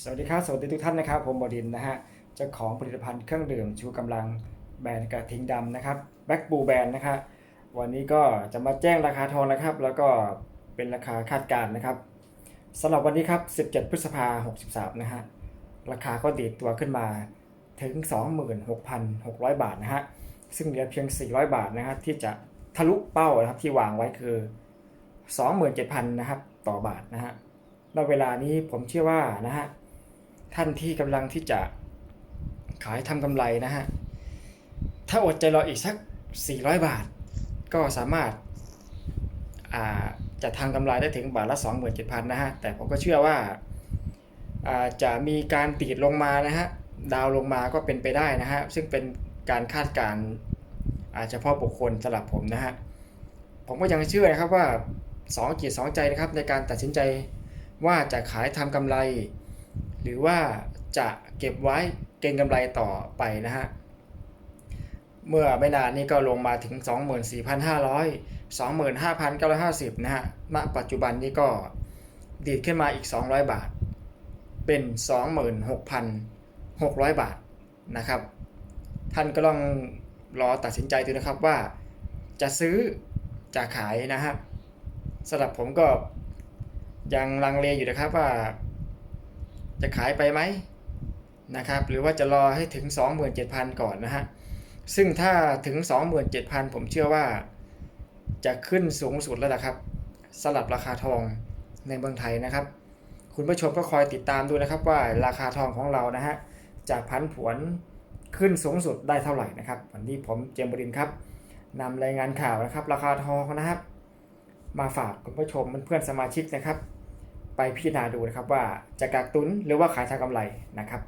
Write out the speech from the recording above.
สวัสดีครับ สวัสดีทุกท่านนะครับ ผมบดินทร์นะฮะ เจ้าของผลิตภัณฑ์เครื่องดื่มชูกำลังแบรนด์กระทิงดำนะครับแบ็กบูแบรนด์นะครับวันนี้ก็จะมาแจ้งราคาทองนะครับ แล้วก็เป็นราคาคาดการณ์นะครับสำหรับวันนี้ครับ 17 พฤษภาคม63 นะฮะ ราคาก็ดีดตัวขึ้นมาถึง 26,600 บาทนะฮะ ซึ่งเหลือเพียง 400 บาทนะฮะที่จะทะลุเป้านะครับที่วางไว้คือ 27,000 นะครับ ต่อบาทนะฮะณเวลานี้ผมเชื่อว่านะฮะ ท่านที่กำลังที่จะขายทำกำไรนะฮะ ถ้าอดใจรออีกสัก 400 บาท ก็สามารถาจะทำกำไรได้ถึงบาทละ 27,000 นะฮะ แต่ผมก็เชื่อว่าาจะมีการตีดลงมานะฮะ ดาวลงมาก็เป็นไปได้นะฮะ ซึ่งเป็นการคาดการณ์อาเฉพาะบุคคลสำหรับผมนะฮะ ผมก็ยังเชื่อนะครับว่าสองจิตสองใจนะครับในการตัดสินใจว่าจะขายทำกำไร หรือว่าจะเก็บไว้เก็งกำไรต่อไปนะฮะ เมื่อไม่นานนี้ก็ลงมาถึง 24,500 25,950 นะฮะ ณ ปัจจุบันนี้ก็ดีดขึ้นมาอีก 200 บาท เป็น 26,600 บาทนะครับ ท่านก็ลองรอตัดสินใจดูนะครับว่าจะซื้อจะขายนะฮะสำหรับผมก็ยังลังเลอยู่นะครับว่า จะขายไปไหมนะครับหรือว่าจะรอให้ถึง 27,000 ก่อนนะฮะซึ่งถ้าถึง 27,000 ผมเชื่อว่า จะขึ้นสูงสุดแล้วนะครับสลับราคาทองในเมืองไทยนะครับ คุณผู้ชมก็คอยติดตามดูนะครับว่าราคาทองของเรานะฮะจะพันผวนขึ้นสูงสุดได้เท่าไหร่นะครับ วันนี้ผมเจมส์บรินทร์ครับนำรายงานข่าวนะครับ ราคาทองนะครับ มาฝากคุณผู้ชมเพื่อนๆสมาชิกนะครับ ไปพิจารณาดูนะครับว่าจะกักตุนหรือว่าขายทางกำไรนะครับ